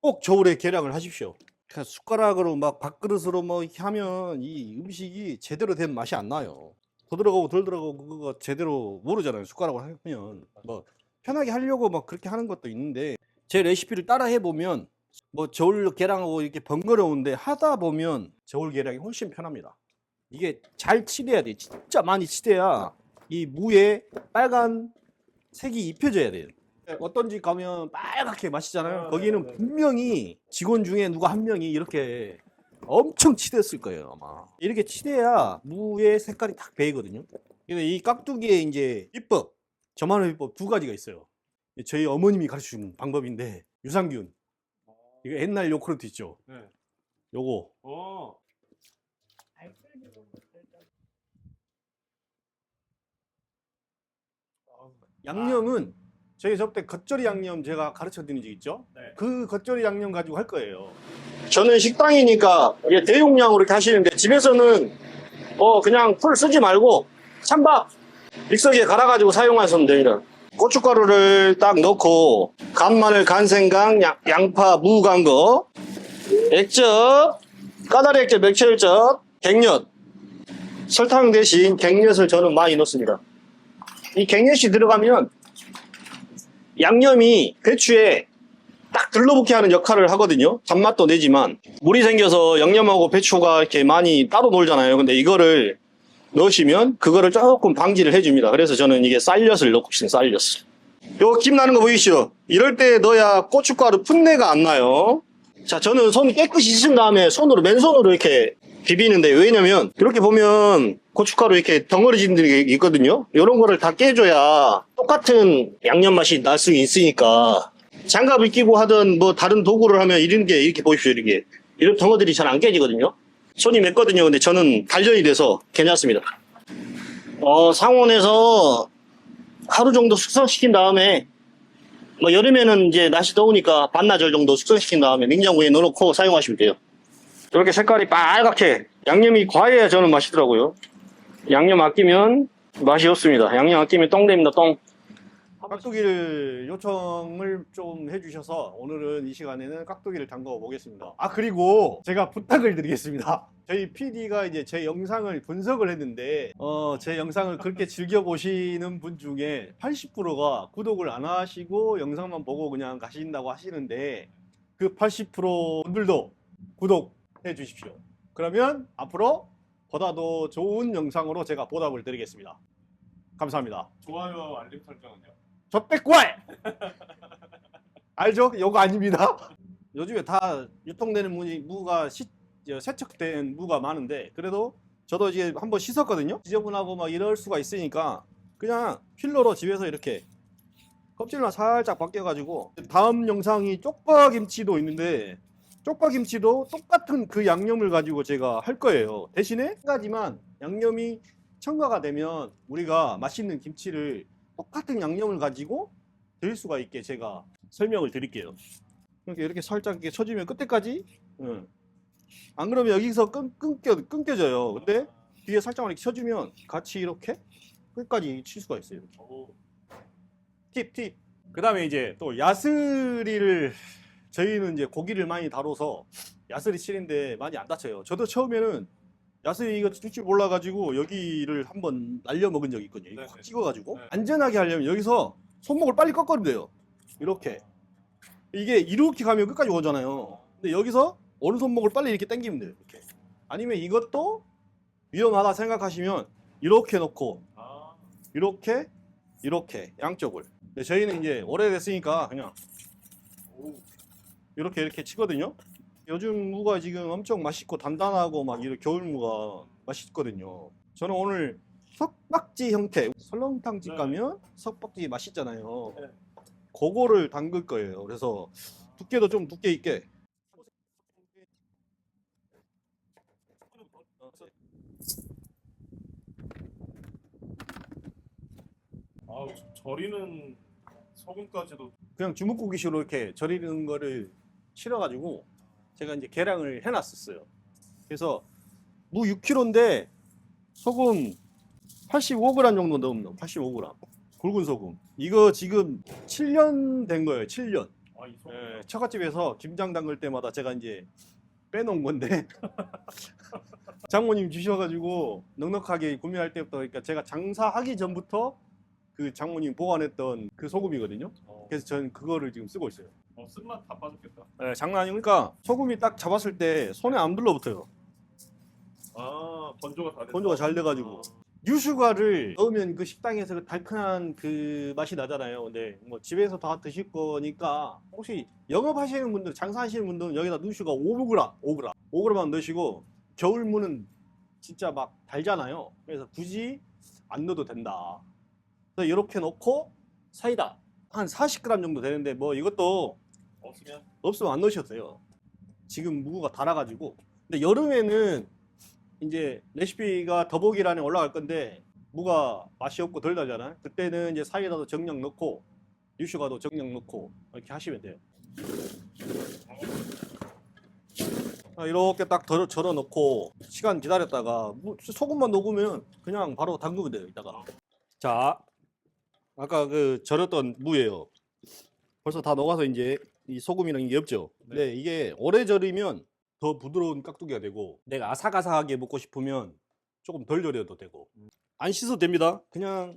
꼭 저울에 계량을 하십시오. 그냥 숟가락으로 막 밥그릇으로 뭐 하면 이 음식이 제대로 된 맛이 안 나요. 더 들어가고 덜 들어가고 그거 제대로 모르잖아요. 숟가락으로 하면 뭐 편하게 하려고 막 그렇게 하는 것도 있는데 제 레시피를 따라 해보면 뭐 저울 계량하고 이렇게 번거로운데 하다 보면 저울 계량이 훨씬 편합니다. 이게 잘 칠해야 돼. 진짜 많이 칠해야 이 무에 빨간 색이 입혀져야 돼요. 어떤 집 가면 빨갛게 마시잖아요. 아, 거기는 네, 네. 분명히 직원 중에 누가 한 명이 이렇게 엄청 칠했을 거예요, 아마. 이렇게 칠해야 무의 색깔이 딱 배이거든요. 근데 이 깍두기의 이제 비법, 저만의 비법 두 가지가 있어요. 저희 어머님이 가르쳐 준 방법인데 유산균. 이거 옛날 요크루트 있죠. 네. 요거 어. 양념은 저희 저때 겉절이 양념 제가 가르쳐 드린 적 있죠? 네. 그 겉절이 양념 가지고 할 거예요. 저는 식당이니까 이게 대용량으로 이렇게 하시는데 집에서는 어 그냥 풀 쓰지 말고 찬밥 믹서기에 갈아가지고 사용하시면 됩니다. 고춧가루를 딱 넣고 간마늘, 간생강, 양, 양파, 무 간 거, 액젓, 까다리 액젓, 맥철젓, 갱엿, 설탕 대신 갱엿을 저는 많이 넣습니다. 이 갱엿이 들어가면 양념이 배추에 딱 들러붙게 하는 역할을 하거든요. 단맛도 내지만 물이 생겨서 양념하고 배추가 이렇게 많이 따로 놀잖아요. 근데 이거를 넣으시면 그거를 조금 방지를 해줍니다. 그래서 저는 이게 쌀엿을 넣고 싶습니다. 쌀엿을. 요 김 나는 거 보이시죠? 이럴 때 넣어야 고춧가루 풋내가 안 나요. 자, 저는 손 깨끗이 씻은 다음에 손으로 맨손으로 이렇게 비비는데 왜냐면 이렇게 보면 고춧가루 이렇게 덩어리진 게 있거든요. 이런 거를 다 깨줘야 똑같은 양념 맛이 날 수 있으니까 장갑을 끼고 하든 뭐 다른 도구를 하면 이런 게 이렇게 보십시오 이렇게 이런 덩어들이 잘 안 깨지거든요. 손이 맵거든요. 근데 저는 단련이 돼서 괜찮습니다. 어, 상온에서 하루 정도 숙성시킨 다음에 뭐 여름에는 이제 날씨 더우니까 반나절 정도 숙성시킨 다음에 냉장고에 넣어놓고 사용하시면 돼요. 이렇게 색깔이 빨갛게 양념이 과해야 저는 맛있더라고요. 양념 아끼면 맛이 없습니다. 양념 아끼면 똥 됩니다. 똥. 깍두기를 요청을 좀 해주셔서 오늘은 이 시간에는 깍두기를 담궈 보겠습니다. 아 그리고 제가 부탁을 드리겠습니다. 저희 PD가 이제 제 영상을 분석을 했는데 어, 제 영상을 그렇게 즐겨 보시는 분 중에 80%가 구독을 안 하시고 영상만 보고 그냥 가신다고 하시는데 그 80% 분들도 구독해 주십시오. 그러면 앞으로 보다 더 좋은 영상으로 제가 보답을 드리겠습니다. 감사합니다. 좋아요 알림 설정은요. 저백과이 알죠? 이거 아닙니다. 요즘에 다 유통되는 무이 무가 시, 저, 세척된 무가 많은데 그래도 저도 이제 한번 씻었거든요. 지저분하고 막 이럴 수가 있으니까 그냥 필러로 집에서 이렇게 껍질만 살짝 벗겨가지고 다음 영상이 쪽파김치도 있는데 쪽파김치도 똑같은 그 양념을 가지고 제가 할 거예요. 대신에 한 가지만 양념이 첨가가 되면 우리가 맛있는 김치를 똑같은 양념을 가지고 드릴 수가 있게 제가 설명을 드릴게요. 이렇게 이렇게 살짝 이렇게 쳐주면 끝에까지. 응. 안 그러면 여기서 끊, 끊겨 끊겨져요. 근데 뒤에 살짝 이렇게 쳐주면 같이 이렇게 끝까지 칠 수가 있어요. 오. 팁 팁. 그 다음에 이제 또 야스리를 저희는 이제 고기를 많이 다뤄서 야스리 칠인데 많이 안 다쳐요. 저도 처음에는 야스리 이거 줄줄 몰라가지고 여기를 한번 날려 먹은 적이 있거든요. 이거 네, 확 네. 찍어가지고 네. 안전하게 하려면 여기서 손목을 빨리 꺾어야 돼요. 이렇게 이게 이렇게 가면 끝까지 오잖아요. 근데 여기서 오른손목을 빨리 이렇게 당기면 돼요. 이렇게. 아니면 이것도 위험하다 생각하시면 이렇게 놓고 아. 이렇게 이렇게 양쪽을. 근데 저희는 이제 오래됐으니까 그냥 오. 이렇게 이렇게 치거든요. 요즘 무가 지금 엄청 맛있고 단단하고 막 이런 겨울 무가 맛있거든요. 저는 오늘 석박지 형태 설렁탕 집 네. 가면 석박지 맛있잖아요. 네. 그거를 담글 거예요. 그래서 두께도 좀 두께 있게. 아 절이는 소금까지도 그냥 주먹고기식으로 이렇게 절이는 거를 실어가지고 제가 이제 계량을 해놨었어요. 그래서 무 6kg인데 소금 85g 정도 넣으면 85g 굵은 소금. 이거 지금 7년 된 거예요. 7년. 아, 이 소금. 예, 처갓집에서 김장 담글 때마다 제가 이제 빼놓은 건데 장모님 주셔가지고 넉넉하게 구매할 때부터 그러니까 제가 장사하기 전부터 그 장모님 보관했던 그 소금이거든요. 어, 그래서 저는 그거를 지금 쓰고 있어요. 어, 쓴맛 다 빠졌겠다. 예, 장난 아니니까 소금이 딱 잡았을 때 손에 안 불러붙어요. 아, 건조가 다. 건조가 잘 돼가지고. 유슈가를 넣으면 그 식당에서 그 달큰한 그 맛이 나잖아요. 근데 뭐 집에서 다 드실 거니까 혹시 영업하시는 분들, 장사하시는 분들은 여기다 유슈가 5g, 5g, 5g만 넣으시고 겨울무는 진짜 막 달잖아요. 그래서 굳이 안 넣어도 된다. 그래서 이렇게 넣고 사이다 한 40g 정도 되는데 뭐 이것도 없으면 없으면 안 넣으셔도 돼요. 지금 무가 달아가지고. 근데 여름에는 이제 레시피가 더보기란에 올라갈 건데 무가 맛이 없고 덜 달잖아요. 그때는 이제 사이다도 정량 넣고 유슈가도 정량 넣고 이렇게 하시면 돼요. 아, 이렇게 딱 절어 넣고 시간 기다렸다가 무- 소금만 녹으면 그냥 바로 담그면 돼요. 이따가. 자, 아까 그 절였던 무예요. 벌써 다 녹아서 이제 이 소금이랑 이게 없죠. 근데 이게 오래 절이면 더 부드러운 깍두기가 되고 내가 아삭아삭하게 먹고 싶으면 조금 덜 절여도 되고 안 씻어도 됩니다. 그냥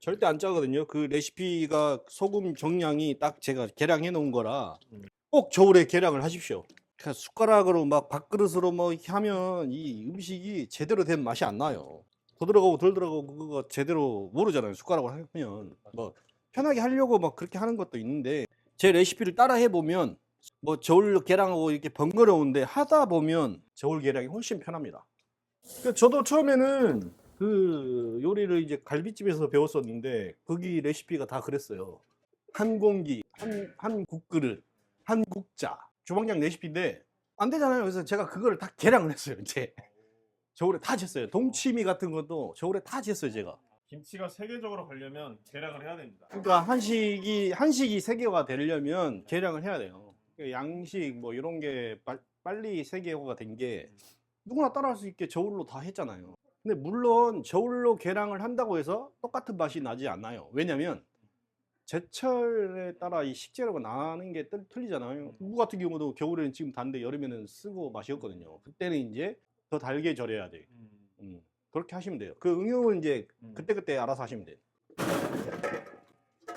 절대 안 짜거든요. 그 레시피가 소금 정량이 딱 제가 계량해 놓은 거라 꼭 저울에 계량을 하십시오. 그냥 숟가락으로 막 밥그릇으로 뭐 하면 이 음식이 제대로 된 맛이 안 나요. 더 들어가고 덜 들어가고 그거 제대로 모르잖아요. 숟가락으로 하면 뭐 편하게 하려고 막 그렇게 하는 것도 있는데 제 레시피를 따라 해보면 뭐 저울 계량하고 이렇게 번거로운데 하다 보면 저울 계량이 훨씬 편합니다. 그러니까 저도 처음에는 그 요리를 이제 갈비집에서 배웠었는데 거기 레시피가 다 그랬어요. 한 공기, 한, 한 국그릇, 한 국자. 주방장 레시피인데 안 되잖아요. 그래서 제가 그거를 다 계량을 했어요. 이제 저울에 다 쟀어요. 동치미 같은 것도 저울에 다 쟀어요. 제가. 김치가 세계적으로 가려면 계량을 해야 됩니다. 그러니까 한식이 한식이 세계화가 되려면 계량을 해야 돼요. 그러니까 양식 뭐 이런 게 빨- 빨리 세계화가 된 게 누구나 따라할 수 있게 저울로 다 했잖아요. 근데 물론 저울로 계량을 한다고 해서 똑같은 맛이 나지 않아요. 왜냐면 제철에 따라 이 식재료가 나는 게 틀- 틀리잖아요. 무 같은 경우도 겨울에는 지금 단데 여름에는 쓰고 맛이 없거든요. 그때는 이제 더 달게 절여야 돼. 음, 음, 그렇게 하시면 돼요. 그 응용은 이제 음. 그때그때 알아서 하시면 돼요.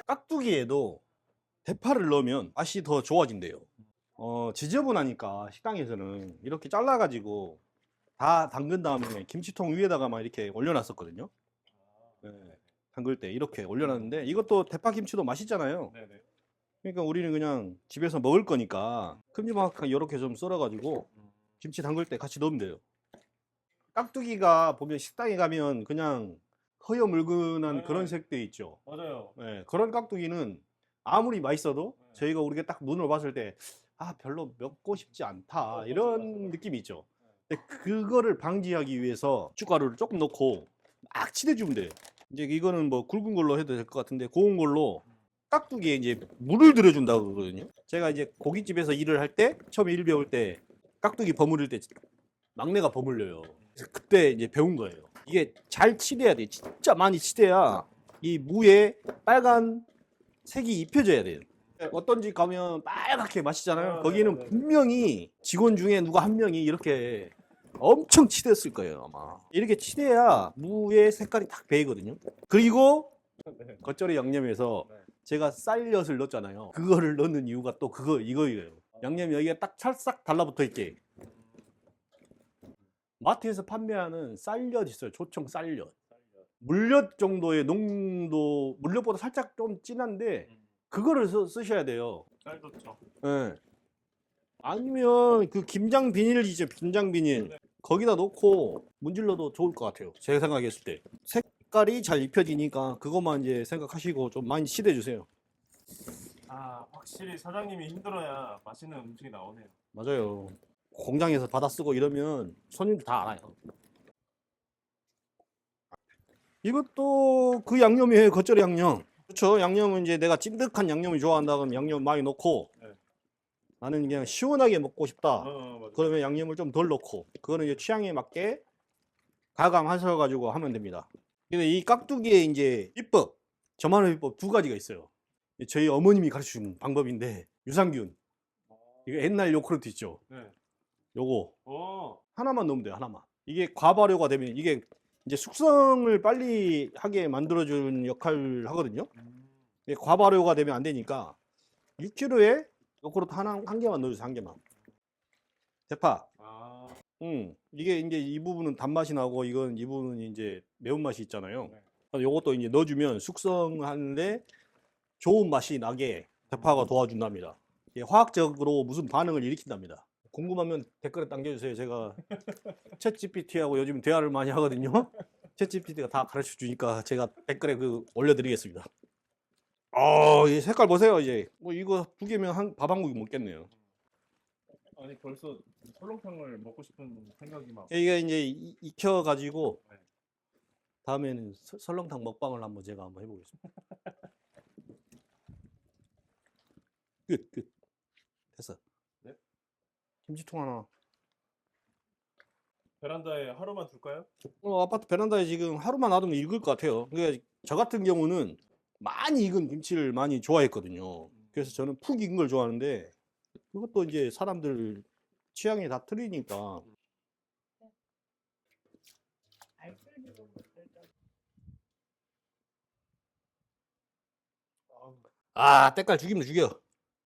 깍두기에도 대파를 넣으면 맛이 더 좋아진대요. 어, 지저분하니까 식당에서는 이렇게 잘라가지고 다 담근 다음에 김치통 위에다가 막 이렇게 올려놨었거든요. 네, 담글 때 이렇게 올려놨는데 이것도 대파 김치도 맛있잖아요. 네네. 그러니까 우리는 그냥 집에서 먹을 거니까 큼지막하게 이렇게 좀 썰어가지고 음, 김치 담글 때 같이 넣으면 돼요. 깍두기가 보면 식당에 가면 그냥 허여물근한 네. 그런 색대 있죠. 맞아요. 예, 그런 깍두기는 아무리 맛있어도 네. 저희가 우리가 딱 눈으로 봤을 때 아 별로 먹고 싶지 않다 어, 이런 맞아, 맞아. 느낌이 있죠. 근데 그거를 방지하기 위해서 고춧가루를 조금 넣고 막 치대주면 돼요. 이제 이거는 뭐 굵은 걸로 해도 될 것 같은데 고운 걸로 깍두기에 이제 물을 들여준다고 그러거든요. 제가 이제 고깃집에서 일을 할 때 처음에 일 배울 때 깍두기 버무릴 때 막내가 버물려요. 그때 이제 배운 거예요. 이게 잘 치대야 돼. 진짜 많이 치대야 이 무에 빨간 색이 입혀져야 돼요. 어떤 집 가면 빨갛게 마시잖아요. 아, 거기는 네, 네. 분명히 직원 중에 누가 한 명이 이렇게 엄청 치댔을 거예요, 아마. 이렇게 치대야 무의 색깔이 딱 배이거든요. 그리고 네. 겉절이 양념에서 네. 제가 쌀엿을 넣었잖아요. 그거를 넣는 이유가 또 그거 이거예요. 양념이 여기가 딱 찰싹 달라붙어 있게. 마트에서 판매하는 쌀엿 있어요. 조청 쌀엿. 물엿 정도의 농도, 물엿보다 살짝 좀 진한데 음, 그거를 써, 쓰셔야 돼요. 쌀 좋죠. 예. 아니면 그 김장 비닐이죠. 김장 비닐. 거기다 놓고 문질러도 좋을 것 같아요. 제가 생각했을 때. 색깔이 잘 입혀지니까 그것만 이제 생각하시고 좀 많이 치대 주세요. 아, 확실히 사장님이 힘들어야 맛있는 음식이 나오네요. 맞아요. 공장에서 받아 쓰고 이러면 손님들 다 알아요. 이것도 그 양념이에요. 겉절이 양념. 그렇죠. 양념은 이제 내가 찐득한 양념을 좋아한다 그러면 양념 많이 넣고 네. 나는 그냥 시원하게 먹고 싶다. 어, 어. 그러면 양념을 좀 덜 넣고 그거는 이제 취향에 맞게 가감하셔 가지고 하면 됩니다. 근데 이 깍두기의 이제 비법 저만의 비법 두 가지가 있어요. 저희 어머님이 가르쳐 준 방법인데 유산균. 이거 옛날 요크루트 있죠. 네. 요거 어. 하나만 넣으면 돼요. 하나만. 이게 과발효가 되면 이게 이제 숙성을 빨리 하게 만들어주는 역할을 하거든요. 음. 이게 과발효가 되면 안 되니까 6kg에 요크루트 하나 한 개만 넣어주세요. 한 개만. 대파. 아. 음, 이게 이제 이 부분은 단맛이 나고 이건 이 부분은 이제 매운맛이 있잖아요. 네. 그래서 요것도 이제 넣어주면 숙성하는데 좋은 맛이 나게 대파가 도와준답니다. 이게 화학적으로 무슨 반응을 일으킨답니다. 궁금하면 댓글에 남겨주세요. 제가 챗 GPT하고 요즘 대화를 많이 하거든요. 챗 GPT가 다 가르쳐 주니까 제가 댓글에 그 올려드리겠습니다. 어, 이 색깔 보세요. 이제 뭐 이거 두 개면 한밥한 공기 먹겠네요. 아니 벌써 설렁탕을 먹고 싶은 생각이 막. 이게 이제 이- 익혀 가지고 네. 다음에는 서- 설렁탕 먹방을 한번 제가 한번 해보겠습니다. 끝, 끝. 됐어. 네? 김치통 하나. 베란다에 하루만 둘까요? 어, 아파트 베란다에 지금 하루만 놔두면 익을 것 같아요. 그러니까 저 같은 경우는 많이 익은 김치를 많이 좋아했거든요. 그래서 저는 푹 익은 걸 좋아하는데 그것도 이제 사람들 취향이 다 틀리니까 아 때깔 죽이면 죽여.